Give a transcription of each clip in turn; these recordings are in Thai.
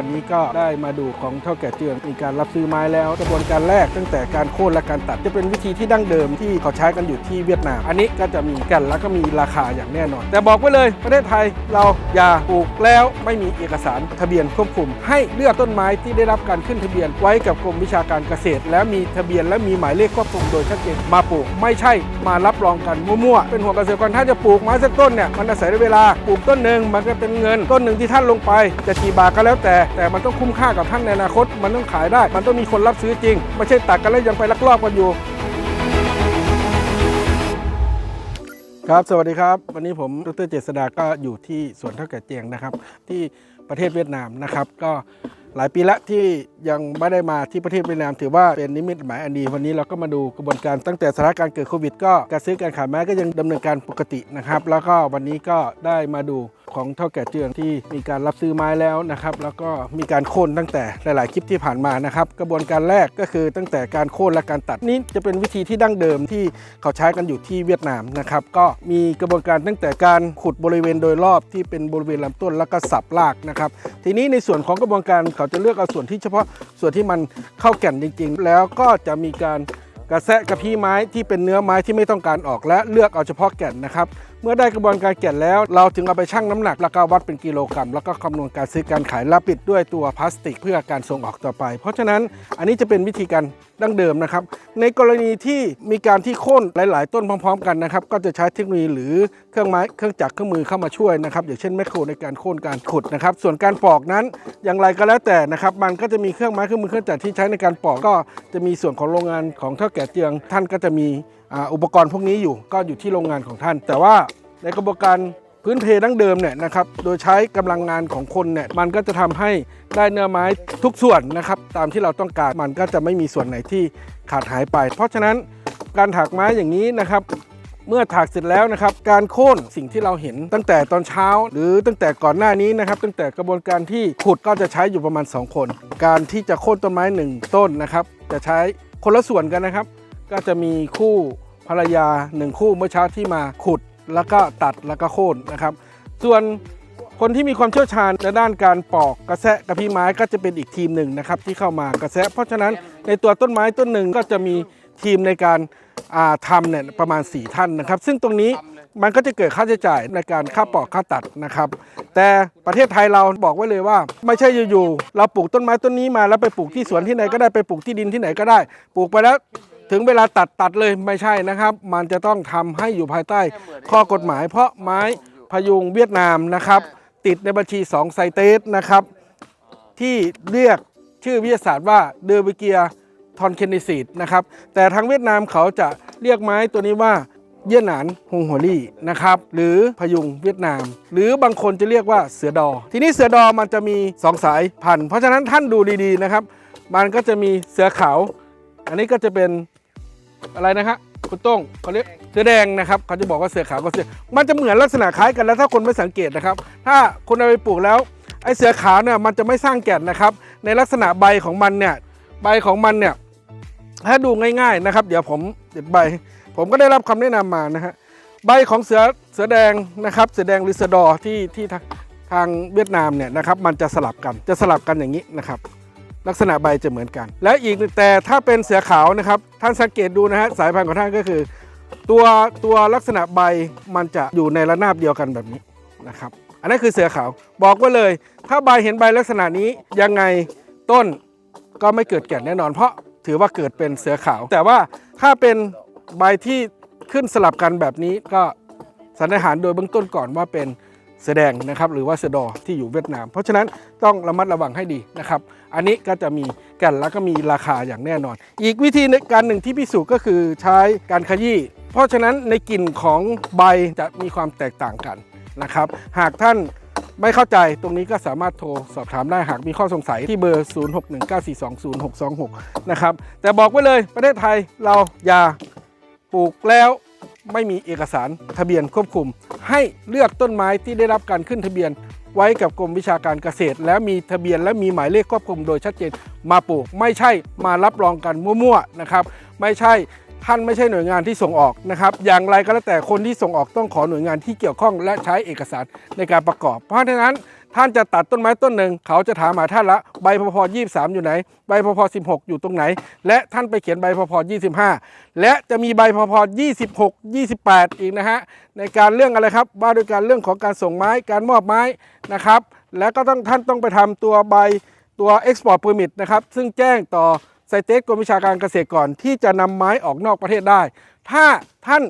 วันนี้ก็ได้มาดูของเท่าแก่เจืองมีการรับซื้อไม้แล้วกระบวนการแรกตั้งแต่การโค่นและการตัดจะเป็นวิธีที่ดั้งเดิมที่เขาใช้กันอยู่ที่เวียดนาม อันนี้ก็จะมีกันแล้วก็มีราคาอย่างแน่นอน แต่บอกไว้เลยประเทศไทยเราอย่าปลูกแล้วไม่มีเอกสารทะเบียนควบคุม ให้เลือกต้นไม้ที่ได้รับการขึ้นทะเบียนไว้กับกรมวิชาการเกษตร และมีทะเบียนและมีหมายเลขควบคุมโดยชัดเจนมาปลูกไม่ใช่มารับรองกันมั่วๆเป็นห่วงเกษตรกรถ้าจะปลูกไม้สักต้นเนี่ยมันอาศัยเวลาปลูกต้นหนึ่งมันก็เป็นเงินต้นหนึ่งที่ท่านลงไปจะกี่บาทก็แล้วแต่แต่มันต้องคุ้มค่ากับท่านในอนาคต มันต้องขายได้ มันต้องมีคนรับซื้อจริง ไม่ใช่ตักกันแล้วยังไปลักลอบกันอยู่ครับ สวัสดีครับ วันนี้ผมดรเจษดาก็อยู่ที่สวนเท่าแก่เจียงนะครับ ที่ประเทศเวียดนามนะครับ ก็ หลายปีละที่ยังไม่ได้มาที่ประเทศเวียดนามถือว่าเป็นนิมิตหมายอันดี วันนี้เราก็มาดูกระบวนการตั้งแต่สถานการณ์เกิดโควิด ก็การซื้อการขายไม้ก็ยังดำเนินการปกตินะครับ แล้วก็วันนี้ก็ได้มาดูของเท่าแก่เจืองที่มีการรับซื้อไม้แล้วนะครับแล้วก็มีการโค่นตั้งแต่หลาย ๆ คลิปที่ผ่านมานะครับกระบวนการแรกก็คือตั้งแต่การโค่นและการตัดนี่จะเป็นวิธีที่ดั้งเดิมที่เขาใช้กันอยู่ที่เวียดนามนะครับก็มีกระบวนการตั้งแต่การขุดบริเวณโดยรอบที่เป็นบริเวณลำต้นแล้วก็สับรากนะครับทีนี้ในส่วนของกระบวนการเขาจะเลือกเอาส่วนที่เฉพาะส่วนที่มันเข้าแก่นจริง ๆ แล้วก็จะมีการกระแซะกระพี้ไม้ที่เป็นเนื้อไม้ที่ไม่ต้องการออกและเลือกเอาเฉพาะแก่นนะครับ เมื่อได้กระบวนการแก่นแล้ว เราจึงเอาไปชั่งน้ำหนักแล้วก็วัดเป็นกิโลกรัม แล้วก็คำนวณการซื้อการขายและปิดด้วยตัวพลาสติก เพื่อการส่งออกต่อไป เพราะฉะนั้นอันนี้จะเป็นวิธีการดั้งเดิมนะครับ ในกรณีที่มีการที่โค่นหลาย ๆ ต้นพร้อม ๆ กันนะครับ ก็จะใช้เทคโนโลยีหรือเครื่องไม้เครื่องจักรเครื่องมือเข้ามาช่วยนะครับอย่างเช่นแมคโครในการโค่นการขุดนะครับ ส่วนการปอกนั้นอย่างไรก็แล้วแต่นะครับ มันก็จะมีเครื่องไม้เครื่องมือเครื่องจักรที่ใช้ในการปอกก็จะมีส่วนของโรงงานของเท่าแก่เจียง ท่านก็จะมี อุปกรณ์พวกนี้อยู่ก็อยู่ที่โรงงานของท่าน แต่ว่าในกระบวนการพื้นเพดั้งเดิมเนี่ยนะครับโดยใช้กำลังงานของคนเนี่ยมันก็จะทำให้ได้เนื้อไม้ทุกส่วนนะครับตามที่เราต้องการมันก็จะไม่มีส่วนไหนที่ขาดหายไป เพราะฉะนั้นการถากไม้อย่างนี้นะครับเมื่อถากเสร็จแล้วนะครับ การโค่นสิ่งที่เราเห็นตั้งแต่ตอนเช้า หรือตั้งแต่ก่อนหน้านี้นะครับ ตั้งแต่กระบวนการที่ขุดก็จะใช้อยู่ประมาณ 2 คน การที่จะโค่นต้นไม้ 1 ต้นนะครับ จะใช้คนละส่วนกันนะครับ ก็จะมีคู่ ภรรยาหนึ่งคู่เมื่อเช้าที่มาขุดแล้วก็ตัดแล้วก็โค่นนะครับ ส่วนคนที่มีความเชี่ยวชาญในด้านการปอกกระแสะกระพี้ไม้ก็จะเป็นอีกทีมหนึ่งนะครับที่เข้ามากระแสะเพราะฉะนั้นในตัวต้นไม้ต้นหนึ่งก็จะมีทีมในการาทำเนี่ยประมาณ 4 ท่านนะครับ ซึ่งตรงนี้มันก็จะเกิดค่าใช้จ่ายในการค่าปอกค่าตัดนะครับ แต่ประเทศไทยเราบอกไว้เลยว่า ไม่ใช่อยู่ๆเราปลูกต้นไม้ต้นนี้มาแล้วไปปลูกที่สวนที่ไหนก็ได้ไปปลูกที่ดินที่ไหนก็ได้ ปลูกไปแล้ว ถึงเวลาตัดตัดเลยไม่ใช่นะครับ มันจะต้องทำให้อยู่ภายใต้ข้อกฎหมาย เพราะไม้พยุงเวียดนามนะครับ ติดในบัญชี2ไซเตสนะครับ ที่เรียกชื่อวิทยาศาสตร์ว่าเดอร์เบเกียทอนเคนิซีดนะครับ แต่ทางเวียดนามเขาจะเรียกไม้ตัวนี้ว่าเยี่ยหนานฮงหัวลี่นะครับ หรือพยุงเวียดนาม หรือบางคนจะเรียกว่าเสือดอ ทีนี้เสือดอมันจะมี 2 สายพันธุ์เพราะฉะนั้นท่านดูดีๆนะครับ มันก็จะมีเสือขาว อันนี้ก็จะเป็น อะไรนะครับคุณต้งเขาเรียกเสือแดงนะครับเขาจะบอกว่าเสือขาวกับเสือมันจะเหมือนลักษณะคล้ายกันแล้วถ้าคนไม่สังเกตนะครับ ถ้าคนเอาไปปลูกแล้วไอ้เสือขาวเนี่ยมันจะไม่สร้างแก่นนะครับ ในลักษณะใบของมันเนี่ยใบของมันเนี่ยถ้าดูง่ายๆนะครับ เดี๋ยวผมเด็ดใบ ผมก็ได้รับคำแนะนำมานะฮะใบของเสือเสือแดงนะครับ เสือแดงหรือเสือดอที่ที่ทางเวียดนามเนี่ยนะครับ มันจะสลับกันจะสลับกันอย่างนี้นะครับ ลักษณะใบจะเหมือนกัน และอีกแต่ถ้าเป็นเสือขาวนะครับ ท่านสังเกตดูนะฮะสายพันธุ์ของท่านก็คือ ตัวตัวลักษณะใบมันจะอยู่ในระนาบเดียวกันแบบนี้นะครับ อันนั้นคือเสือขาวบอกไว้เลย ถ้าใบเห็นใบลักษณะนี้ยังไงต้นก็ไม่เกิดแก่นแน่นอน เพราะถือว่าเกิดเป็นเสือขาว แต่ว่าถ้าเป็นใบที่ขึ้นสลับกันแบบนี้ก็สันนิษฐานโดยเบื้องต้นก่อนว่าเป็น เสแดงนะครับหรือว่าเสดอที่อยู่เวียดนาม เพราะฉะนั้นต้องระมัดระวังให้ดีนะครับ อันนี้ก็จะมีแก่นแล้วก็มีราคาอย่างแน่นอน อีกวิธีในการหนึ่งที่พิสูจน์ก็คือใช้การขยี้เพราะฉะนั้นในกลิ่นของใบจะมีความแตกต่างกันนะครับ หากท่านไม่เข้าใจตรงนี้ก็สามารถโทรสอบถามได้หากมีข้อสงสัยที่เบอร์ 0619420626 นะครับ แต่บอกไว้เลยประเทศไทยเราอย่าปลูกแล้ว ไม่มีเอกสารทะเบียนควบคุม ให้เลือกต้นไม้ที่ได้รับการขึ้นทะเบียน ไว้กับกรมวิชาการเกษตร แล้วมีทะเบียนและมีหมายเลขควบคุมโดยชัดเจนมาปลูกไม่ใช่มารับรองกันมั่วๆนะครับ ไม่ใช่ท่านไม่ใช่หน่วยงานที่ส่งออกนะครับ อย่างไรก็แล้วแต่คนที่ส่งออกต้องขอหน่วยงานที่เกี่ยวข้องและใช้เอกสารในการประกอบ เพราะฉะนั้น ท่านจะตัดต้นไม้ต้นหนึ่ง เขาจะถามหาท่านละใบพพ23อยู่ไหน ใบพพ16อยู่ตรงไหน และท่านไปเขียนใบพพ25และจะมีใบพพ26 28อีกนะฮะในการเรื่องอะไรครับว่าด้วยการเรื่องของการส่งไม้การมอบไม้นะครับ แล้วก็ต้องท่านต้องไปทำตัวใบตัว Export Permit นะครับ ซึ่งแจ้งต่อไซเตสกรมวิชาการเกษตรก่อน ที่จะนำไม้ออกนอกประเทศได้ ถ้าท่าน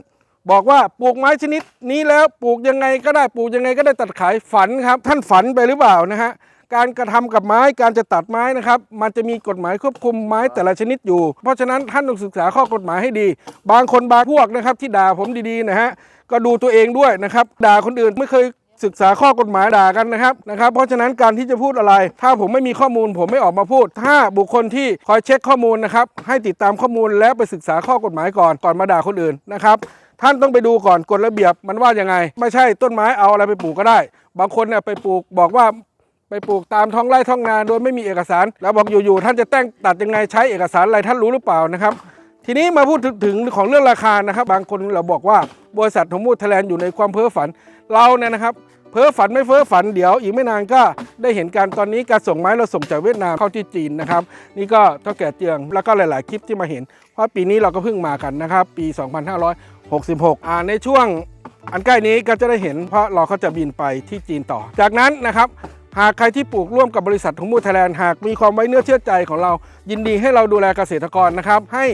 บอกว่าปลูกไม้ชนิดนี้แล้วปลูกยังไงก็ได้ปลูกยังไงก็ได้ตัดขายฝันครับ ท่านฝันไปหรือเปล่านะฮะการกระทำกับไม้การจะตัดไม้นะครับ มันจะมีกฎหมายควบคุมไม้แต่ละชนิดอยู่ เพราะฉะนั้นท่านต้องศึกษาข้อกฎหมายให้ดี บางคนบางพวกนะครับที่ด่าผมดีๆนะฮะก็ดูตัวเองด้วยนะครับด่าคนอื่นไม่เคยศึกษาข้อกฎหมายด่ากันนะครับนะครับ เพราะฉะนั้นการที่จะพูดอะไร ถ้าผมไม่มีข้อมูล ผมไม่ออกมาพูด ถ้าบุคคลที่คอยเช็คข้อมูลนะครับให้ติดตามข้อมูลแล้วไปศึกษาข้อกฎหมายก่อนก่อนมาด่าคนอื่นนะครับ ท่านต้องไปดูก่อนกฎระเบียบมันว่ายังไง ไม่ใช่ต้นไม้เอาอะไรไปปลูกก็ได้ บางคนเนี่ยไปปลูกบอกว่าไปปลูกตามท้องไร่ท้องนาโดยไม่มีเอกสาร แล้วบอกอยู่ๆท่านจะแต่งตัดยังไงใช้เอกสารอะไรท่านรู้หรือเปล่านะครับ ทีนี้มาพูดถึงของเรื่องราคานะครับ บางคนเราบอกว่าบริษัทของมูดไทยแลนด์อยู่ในความเพ้อฝันเราเนี่ยนะครับเพ้อฝันไม่เพ้อฝันเดี๋ยวอีกไม่นานก็ได้เห็นการตอนนี้การส่งไม้เราส่งจากเวียดนามเข้าที่จีนนะครับ นี่ก็เท่าแก่เจืองแล้วก็หลาย ๆ คลิปที่มาเห็น เพราะปีนี้เราก็เพิ่งมากันนะครับ ปี 66อ่าในช่วงอันใกล้นี้ก็จะได้เห็นเพราะเราก็จะบินไปที่จีนต่อ จากนั้นนะครับหากใครที่ปลูกร่วมกับบริษัทของมูไทยแลนด์หากมีความไว้เนื้อเชื่อใจของเรา ยินดีให้เราดูแลเกษตรกรนะครับ ให้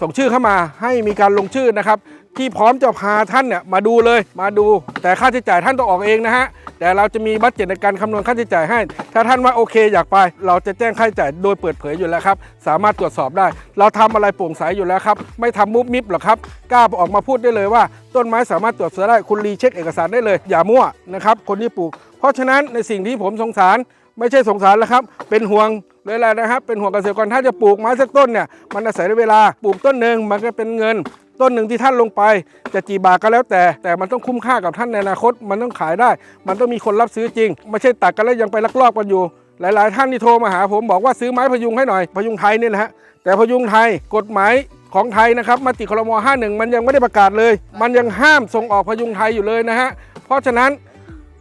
ส่งชื่อเข้ามาให้มีการลงชื่อนะครับ ที่พร้อมจะพาท่านเนี่ยมาดูเลยมาดู แต่ค่าใช้จ่ายท่านต้องออกเองนะฮะแต่เราจะมีบัตเจ็ตในการคำนวณค่าใช้จ่ายให้ ถ้าท่านว่าโอเคอยากไป เราจะแจ้งค่าใช้จ่ายโดยเปิดเผยอยู่แล้วครับ สามารถตรวจสอบได้ เราทำอะไรโปร่งใสอยู่แล้วครับ ไม่ทำมุบมิบหรอกครับ กล้าออกมาพูดได้เลยว่า ต้นไม้สามารถตรวจสอบได้ คุณรีเช็คเอกสารได้เลย อย่ามั่วนะครับ คนที่ปลูก เพราะฉะนั้นในสิ่งที่ผมสงสาร ไม่ใช่สงสารแล้วครับ เป็นห่วงเลยแหละนะครับ เป็นห่วงเกษตรกรถ้าจะปลูกไม้สักต้นเนี่ยมันอาศัยเวลาปลูกต้นหนึ่งมันก็เป็นเงิน ต้นหนึ่งที่ท่านลงไป จะกี่บาทก็แล้วแต่ แต่มันต้องคุ้มค่ากับท่านในอนาคต มันต้องขายได้ มันต้องมีคนรับซื้อจริง ไม่ใช่ตัดกันแล้วยังไปลักลอบกันอยู่ หลาย ๆ ท่านที่โทรมาหาผมบอกว่าซื้อไม้พยุงให้หน่อยพยุงไทยเนี่ยนะฮะแต่พยุงไทยกฎหมายของไทยนะครับมติครม51 มันยังไม่ได้ประกาศเลย มันยังห้ามส่งออกพยุงไทยอยู่เลยนะฮะเพราะฉะนั้น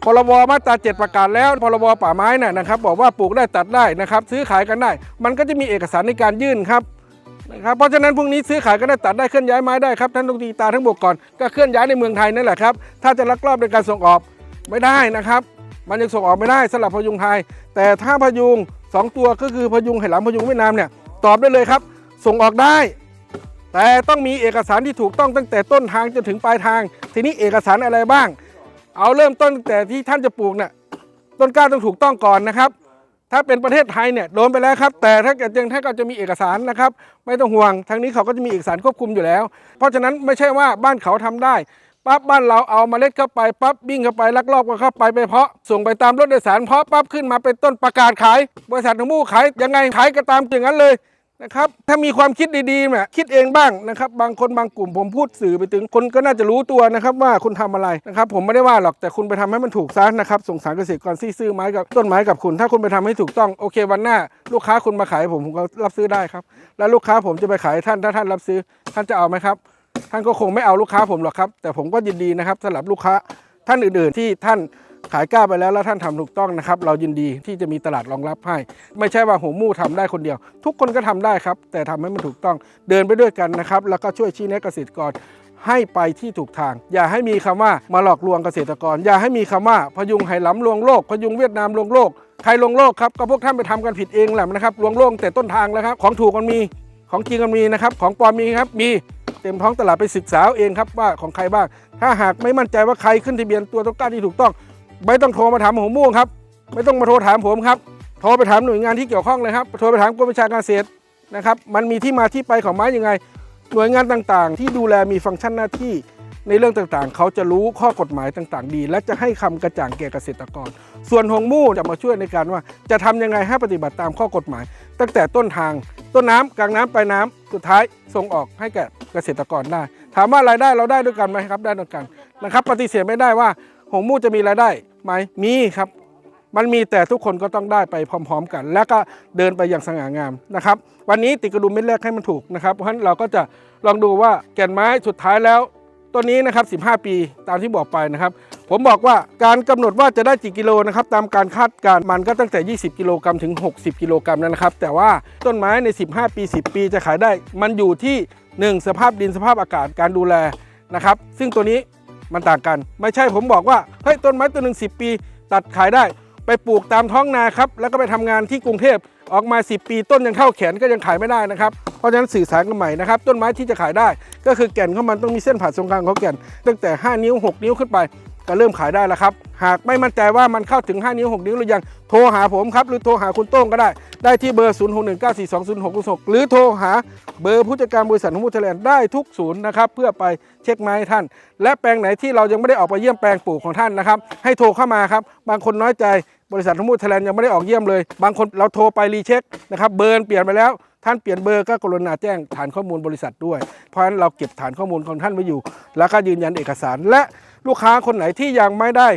พรบมาตรา7ประกาศแล้วพรบป่าไม้น่ะนะครับ บอกว่าปลูกได้ตัดได้นะครับ ซื้อขายกันได้ มันก็จะมีเอกสารในการยื่นครับนะครับเพราะฉะนั้นพรุ่งนี้ซื้อขายกันได้ตัดได้เคลื่อนย้ายไม้ได้ครับท่านต้องตีตาทั้งบกก่อนก็เคลื่อนย้ายในเมืองไทยนั่นแหละครับถ้าจะลักลอบในการส่งออกไม่ได้นะครับ มันยังส่งออกไม่ได้สำหรับพยุงไทย แต่ถ้าพยุงสองตัวก็คือพยุงไหหลำพยุงเวียดนามเนี่ยตอบได้เลยครับ ส่งออกได้ แต่ต้องมีเอกสารที่ถูกต้องตั้งแต่ต้นทางจนถึงปลายทาง ทีนี้เอกสารอะไรบ้าง เอาเริ่มต้นแต่ที่ท่านจะปลูกเนี่ยต้นกล้าต้องถูกต้องก่อนนะครับ ถ้าเป็นประเทศไทยเนี่ยโดนไปแล้วครับ แต่ถ้าเกิดยังถ้าก็จะมีเอกสารนะครับ ไม่ต้องห่วงทางนี้เขาก็จะมีเอกสารควบคุมอยู่แล้ว เพราะฉะนั้นไม่ใช่ว่าบ้านเขาทำได้ปั๊บบ้านเราเอาเมล็ดเข้าไปปั๊บวิ่งเข้าไปลักลอบกันเข้าไปไปเพาะส่งไปตามรถโดยสารเพาะปั๊บขึ้นมาเป็นต้นประกาศขาย บริษัทของมู่ขายยังไงขายก็ตามอย่างนั้นเลย นะครับถ้ามีความคิดดีๆเนี่ยคิดเองบ้างนะครับบางคนบางกลุ่มผมพูดสื่อไปถึงคนก็น่าจะรู้ตัวนะครับว่าคุณทำอะไรนะครับผมไม่ได้ว่าหรอกแต่คุณไปทำให้มันถูกซะนะครับส่งสารเกษตรกรซื้อไม้กับต้นไม้กับคุณ ถ้าคุณไปทำให้ถูกต้องโอเควันหน้า ลูกค้าคุณมาขายผมผมก็รับซื้อได้ครับ แล้วลูกค้าผมจะไปขายท่านถ้าท่านรับซื้อ ท่านจะเอาไหมครับ ท่านก็คงไม่เอาลูกค้าผมหรอกครับ แต่ผมก็ยินดีนะครับสำหรับลูกค้าท่านอื่นๆที่ท่าน ขายกล้าไปแล้วแล้วท่านทำถูกต้องนะครับ เรายินดีที่จะมีตลาดรองรับให้ ไม่ใช่ว่าหัวมู่ทำได้คนเดียว ทุกคนก็ทำได้ครับ แต่ทำให้มันถูกต้องเดินไปด้วยกันนะครับ แล้วก็ช่วยชี้แนะเกษตรกรให้ไปที่ถูกทาง อย่าให้มีคำว่ามาหลอกลวงเกษตรกร อย่าให้มีคำว่าพยุงไหหลำลวงโลก พยุงเวียดนามลวงโลกใครลวงโลกครับก็พวกท่านไปทำกันผิดเองแหละนะครับลวงโลกแต่ต้นทางแล้วครับของถูกมันมีของจริงมันมีนะครับของปลอมมีครับมีเต็มท้องตลาดไปศึกษาเอาเองครับว่าของใครบ้าง ถ้าหากไม่มั่นใจว่าใครขึ้นทะเบียนตัวต้นกล้าที่ถูกต้อง ไม่ต้องโทรมาถามหัวม่วงครับ ไม่ต้องมาโทรถามผมครับ โทรไปถามหน่วยงานที่เกี่ยวข้องเลยครับ โทรไปถามกรมวิชาการเกษตรนะครับ มันมีที่มาที่ไปของไม้ยังไง หน่วยงานต่างๆ ที่ดูแลมีฟังก์ชันหน้าที่ในเรื่องต่างๆ เขาจะรู้ข้อกฎหมายต่างๆ ดี และจะให้คำกระจ่างแก่เกษตรกร ส่วนหงมู่จะมาช่วยในการว่า จะทำยังไงให้ปฏิบัติตามข้อกฎหมาย ตั้งแต่ต้นทาง ต้นน้ำกลางน้ำปลายน้ำสุดท้ายส่งออกให้แก่เกษตรกรได้ ถามว่ารายได้เราได้ด้วยกันไหมครับได้ด้วยกันนะครับ ปฏิเสธไม่ได้ว่าหงมู่จะมีรายได้ ไหมมีครับ มันมีแต่ทุกคนก็ต้องได้ไปพร้อม ๆ กัน แล้วก็เดินไปอย่างสง่างามนะครับ วันนี้ติดกระดุมเม็ดแรกให้มันถูกนะครับ เพราะฉะนั้นเราก็จะลองดูว่าแก่นไม้สุดท้ายแล้วต้นนี้นะครับ 15 ปีตามที่บอกไปนะครับ ผมบอกว่าการกำหนดว่าจะได้กี่กิโลนะครับ ตามการคาดการมันก็ตั้งแต่ 20 กิโลกรัมถึง 60 กิโลกรัมนะครับ แต่ว่าต้นไม้ใน 15 ปี 10 ปีจะขายได้ มันอยู่ที่ 1 สภาพดินสภาพอากาศการดูแลนะครับ ซึ่งตัวนี้ มันต่างกัน ไม่ใช่ผมบอกว่าเฮ้ยต้นไม้ตัวหนึ่งสิปี ตัดขายได้ ไปปลูกตามท้องนาครับ แล้วก็ไปทำงานที่กรุงเทพออกมา 10 ปี ต้นยังเข้าแขนก็ยังขายไม่ได้นะครับเพราะฉะนั้นสื่อสารกันใหม่นะครับต้นไม้ที่จะขายได้ ก็คือแก่นของมันต้องมีเส้นผ่าตรงกลางของแก่น ตั้งแต่ 5 นิ้ว 6 นิ้วขึ้นไป ก็เริ่มขายได้แล้วครับ หากไม่มั่นใจว่ามันเข้าถึง 5 นิ้ว 6 นิ้วหรือยังโทรหาผมครับ หรือโทรหาคุณโต้งก็ได้ ได้ที่เบอร์ 0 6 1 9 4 2 0 6 6หรือโทรหาเบอร์ผู้จัดการบริษัทของมูทแลนด์ได้ทุกศูนย์นะครับ เพื่อไปเช็คไม้ท่าน และแปลงไหนที่เรายังไม่ได้ออกไปเยี่ยมแปลงปลูกของท่านนะครับ ให้โทรเข้ามาครับ บางคนน้อยใจบริษัทของมูทแลนด์ยังไม่ได้ออกเยี่ยมเลย บางคนเราโทรไปรีเช็คนะครับเบอร์เปลี่ยนไปแล้วท่านเปลี่ยนเบอร์ก็กรุณาแจ้งฐานข้อมูลบริษัทด้วย เพราะฉะนั้นเราเก็บฐานข้อมูลของท่านไว้อยู่ แล้วก็ยืนยันเอกสารและ ลูกค้าคนไหนที่ยังไม่ได้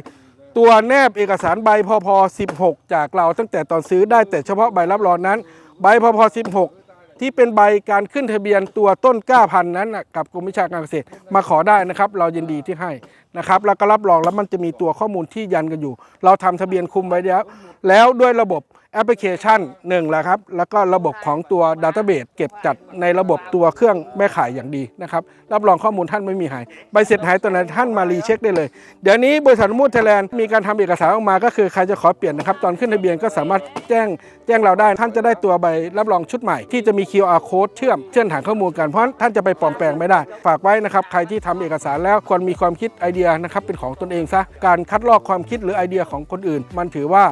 ตัวแนบเอกสารใบพพ16 จากเราตั้งแต่ตอนซื้อได้แต่เฉพาะใบรับรองนั้น ใบพพ16 ที่เป็นใบการขึ้นทะเบียนตัวต้นกล้าพันธุ์นั้นนะกับกรมวิชาการเกษตรมาขอได้นะครับ เรายินดีที่ให้นะครับ แล้วก็รับรองแล้วมันจะมีตัวข้อมูลที่ยันกันอยู่ เราทำทะเบียนคุมไว้แล้ว แล้วด้วยระบบ แอปพลิเคชันหนึ่งแหละครับ แล้วก็ระบบของตัวดัตเตอร์เบสเก็บจัดในระบบตัวเครื่องแม่ขายอย่างดีนะครับ รับรองข้อมูลท่านไม่มีหาย ใบเสร็จหายตัวไหนท่านมารีเช็คได้เลย เดี๋ยวนี้บริษัทมูดไทยแลนด์มีการทำเอกสารออกมาก็คือใครจะขอเปลี่ยนนะครับ ตอนขึ้นทะเบียนก็สามารถแจ้งแจ้งเราได้ ท่านจะได้ตัวใบรับรองชุดใหม่ ที่จะมี QR code เชื่อมเชื่อมฐานข้อมูลกันเพราะท่านจะไปปลอมแปลงไม่ได้ ฝากไว้นะครับใครที่ทำเอกสารแล้วควรมีความคิดไอเดียนะครับเป็นของตนเองซะการคัดลอกความคิดหรือไอเดียของคนอื่น มันถือว่า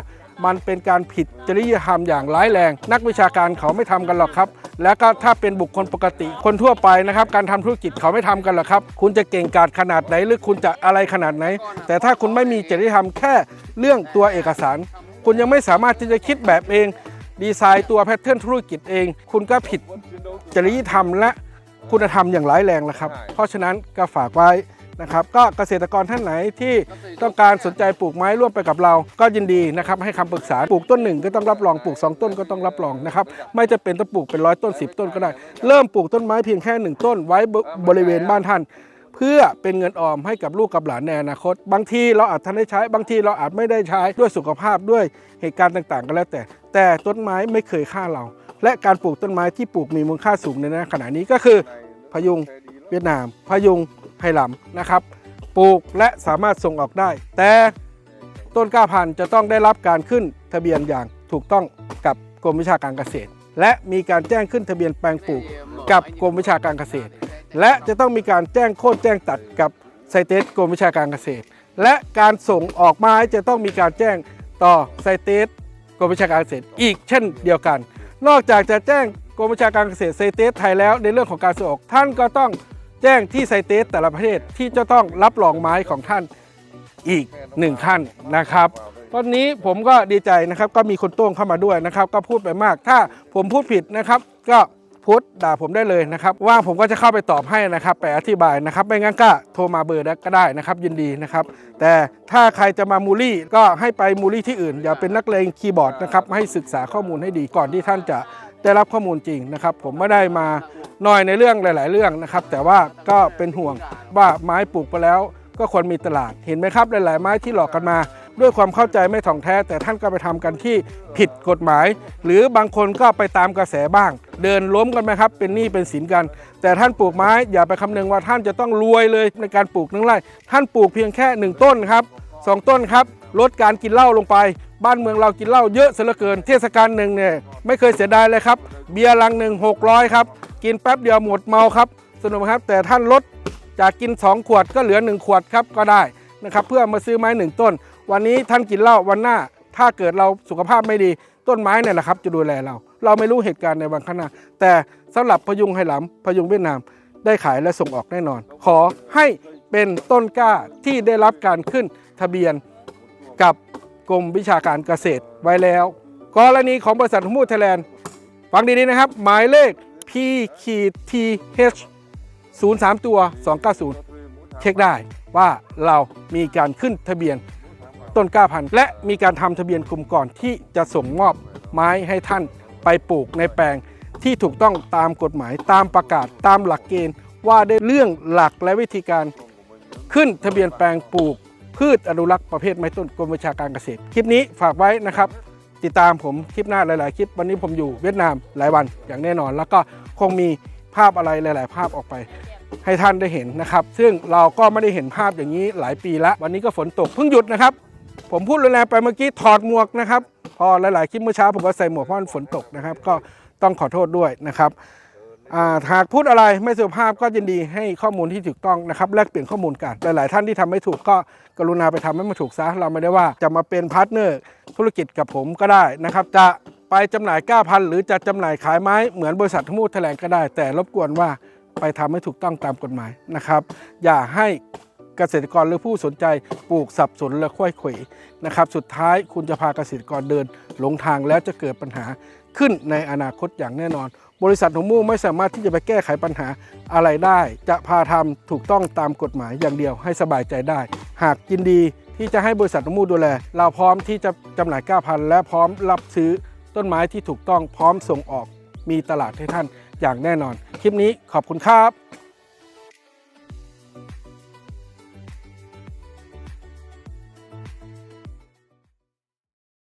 มันเป็นการผิดจริยธรรมอย่างร้ายแรง นักวิชาการเขาไม่ทำกันหรอกครับ แล้วก็ถ้าเป็นบุคคลปกติ คนทั่วไปนะครับ การทำธุรกิจเขาไม่ทำกันหรอกครับ คุณจะเก่งกาจขนาดไหนหรือคุณจะอะไรขนาดไหน แต่ถ้าคุณไม่มีจริยธรรมแค่เรื่องตัวเอกสาร คุณยังไม่สามารถที่จะคิดแบบเอง ดีไซน์ตัวแพทเทิร์นธุรกิจเอง คุณก็ผิดจริยธรรมและคุณธรรมอย่างร้ายแรงแล้วครับ เพราะฉะนั้นก็ฝากไว้ นะครับก็เกษตรกรท่านไหนที่ต้องการสนใจปลูกไม้ร่วมไปกับเรา ก็ยินดีนะครับให้คำปรึกษาปลูกต้นหนึ่งก็ต้องรับรองปลูก 2 ต้นก็ต้องรับรองนะครับไม่จะเป็นต้องปลูกเป็นร้อยต้น 10 ต้นก็ได้ เริ่มปลูกต้นไม้เพียงแค่หนึ่งต้นไว้บบริเวณบ้านท่าน เพื่อเป็นเงินออมให้กับลูกกับหลานในอนาคต บางทีเราอาจทันได้ใช้ บางทีเราอาจไม่ได้ใช้ด้วยสุขภาพด้วยเหตุการณ์ต่างๆ ก็แล้วแต่ แต่ต้นไม้ไม่เคยฆ่าเรา และการปลูกต้นไม้ที่ปลูกมีมูลค่าสูงในขณะนี้ก็คือพยุง เวียดนามพยุงไหหลำนะครับปลูกและสามารถส่งออกได้ แต่ต้นกล้าพันธุ์จะต้องได้รับการขึ้นทะเบียนอย่างถูกต้องกับกรมวิชาการเกษตร และมีการแจ้งขึ้นทะเบียนแปลงปลูกกับกรมวิชาการเกษตร และจะต้องมีการแจ้งโค่นแจ้งตัดกับไซเตสกรมวิชาการเกษตร และการส่งออกไม้จะต้องมีการแจ้งต่อไซเตสกรมวิชาการเกษตรอีกเช่นเดียวกัน นอกจากจะแจ้งกรมวิชาการเกษตรไซเตสไทยแล้วในเรื่องของการส่งออกท่านก็ต้อง แจ้งที่ไซเตสแต่ละประเทศที่จะต้องรับรองไม้ของท่านอีกหนึ่งขั้นนะครับ ตอนนี้ผมก็ดีใจนะครับ ก็มีคนโต้งเข้ามาด้วยนะครับ ก็พูดไปมาก ถ้าผมพูดผิดนะครับ ก็พูดด่าผมได้เลยนะครับ ว่าผมก็จะเข้าไปตอบให้นะครับไปอธิบายนะครับ ไม่งั้นก็โทรมาเบอร์ก็ได้นะครับ ยินดีนะครับ แต่ถ้าใครจะมามูลี่ก็ให้ไปมูลี่ที่อื่น อย่าเป็นนักเลงคีย์บอร์ดนะครับให้ศึกษาข้อมูลให้ดีก่อนที่ท่านจะ ได้รับข้อมูลจริงนะครับ ผมไม่ได้มาน้อยในเรื่องหลาย ๆ เรื่องนะครับ แต่ว่าก็เป็นห่วงว่าไม้ปลูกไปแล้ว ก็ควรมีตลาดเห็นไหมครับหลาย ๆ ไม้ที่หลอกกันมา ด้วยความเข้าใจไม่ถ่องแท้ แต่ท่านก็ไปทำกันที่ผิดกฎหมาย หรือบางคนก็ไปตามกระแสบ้าง เดินล้มกันไหมครับ เป็นหนี้เป็นสินกัน แต่ท่านปลูกไม้อย่าไปคำนึงว่าท่านจะต้องรวยเลยในการปลูกหนึ่งไร่ท่านปลูกเพียงแค่หนึ่งต้นครับสองต้นครับลดการกินเหล้าลงไป บ้านเมืองเรากินเหล้าเยอะเสียเหลือเกิน เทศกาลหนึ่งเนี่ยไม่เคยเสียดายเลยครับ เบียร์ลังหนึ่งหกร้อยครับ กินแป๊บเดียวหมดเมาครับ สนุกครับ แต่ท่านลดจากกิน 2 ขวดก็เหลือ 1 ขวดครับก็ได้นะครับ เพื่อมาซื้อไม้หนึ่งต้น วันนี้ท่านกินเหล้าวันหน้า ถ้าเกิดเราสุขภาพไม่ดีต้นไม้เนี่ยแหละครับ จะดูแลเรา เราไม่รู้เหตุการณ์ในวันข้างหน้า แต่สำหรับพยุงไหหลำพยุงเวียดนามได้ขายและส่งออกแน่นอน ขอให้เป็นต้นกล้าที่ได้รับการขึ้นทะเบียนกับ รมวิชาการเกษตรไว้แล้ว กรณีของบริษัทมูดไทยแลนด์ฟังดีๆนะครับ หมายเลข P ขีด T H 03 ตัว 290 เช็คได้ว่าเรามีการขึ้นทะเบียนต้นกล้าพันธุ์และมีการทำทะเบียนกลุ่มก่อนที่จะส่งมอบไม้ให้ท่านไปปลูกในแปลงที่ถูกต้องตามกฎหมายตามประกาศตามหลักเกณฑ์ว่าได้เรื่องหลักและวิธีการ ขึ้นทะเบียนแปลงปลูก พืชอนุรักษ์ประเภทไม้ต้นกรมวิชาการเกษตร คลิปนี้ฝากไว้นะครับ ติดตามผมคลิปหน้าหลาย ๆ คลิปวันนี้ผมอยู่เวียดนามหลายวันอย่างแน่นอน แล้วก็คงมีภาพอะไรหลาย ๆ ภาพออกไป ให้ท่านได้เห็นนะครับ ซึ่งเราก็ไม่ได้เห็นภาพอย่างนี้หลายปีละวันนี้ก็ฝนตกเพิ่งหยุดนะครับ ผมพูดแรงๆไปเมื่อกี้ถอดหมวกนะครับ พอหลาย ๆ คลิปเมื่อเช้าผมก็ใส่หมวกเพราะมันฝนตกนะครับ ก็ต้องขอโทษด้วยนะครับ หากพูดอะไรไม่สุภาพก็ยินดีให้ข้อมูลที่ถูกต้องนะครับแลกเปลี่ยนข้อมูลกันหลาย ๆ ท่านที่ทำไม่ถูกก็กรุณาไปทำให้มันถูกซะเราไม่ได้ว่าจะมาเป็นพาร์ทเนอร์ธุรกิจกับผมก็ได้นะครับ จะไปจำหน่ายก้าพันหรือจะจำหน่ายขายไม้เหมือนบริษัททั้งหมดแถลงก็ได้ แต่รบกวนว่าไปทำให้ถูกต้องตามกฎหมายนะครับ อย่าให้เกษตรกรหรือผู้สนใจปลูกสับสนและค่อยขวนะครับ สุดท้ายคุณจะพาเกษตรกรเดินหลงทางแล้วจะเกิดปัญหาขึ้นในอนาคตอย่างแน่นอน บริษัทหงมู่ไม่สามารถที่จะไปแก้ไขปัญหาอะไรได้ จะพาทำถูกต้องตามกฎหมายอย่างเดียวให้สบายใจได้ หากยินดีที่จะให้บริษัทหงมู่ดูแล เราพร้อมที่จะจำหน่ายก้าพันและพร้อมรับซื้อต้นไม้ที่ถูกต้องพร้อมส่งออกมีตลาดให้ท่านอย่างแน่นอน คลิปนี้ขอบคุณครับ